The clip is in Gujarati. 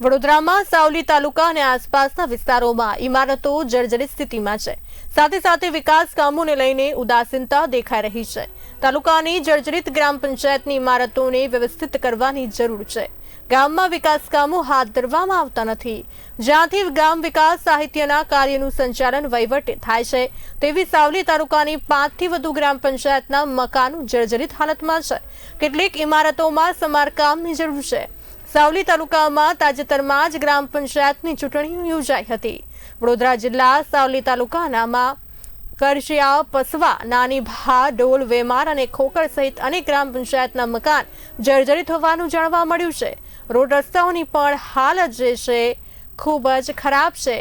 વડોદરામાં સાવલી તાલુકા અને આસપાસના વિસ્તારોમાં ઇમારતો જર્જરિત સ્થિતિમાં છે. સાથે સાથે વિકાસ કામોને લઈને ઉદાસીનતા દેખાઈ રહી છે. તાલુકાની જર્જરિત ગ્રામ પંચાયતની ઇમારતોને વ્યવસ્થિત કરવાની જરૂર છે. ગામમાં વિકાસ કામો હાથ ધરવામાં આવતા નથી. જ્યાંથી ગામ વિકાસ સાહિત્યના કાર્યનું સંચાલન વહીવટે થાય છે, તેવી સાવલી તાલુકાની પાંચથી વધુ ગ્રામ પંચાયતના મકાનો જર્જરિત હાલતમાં છે. કેટલીક ઇમારતોમાં સમારકામની જરૂર છે. સાવલી તાલુકામાં તાજેતરમાં જ ગ્રામ પંચાયતની ચૂંટણી યોજાઈ હતી. વડોદરા જિલ્લા સાવલી તાલુકાનામાં કરશિયા, પસવા, નાની ભા, ડોલ, વેમાર અને ખોકર સહિત અનેક ગ્રામ પંચાયતના મકાન જર્જરિત હોવાનું જાણવા મળ્યું છે. રોડ રસ્તાઓની પણ હાલત જે છે, ખૂબ જ ખરાબ છે.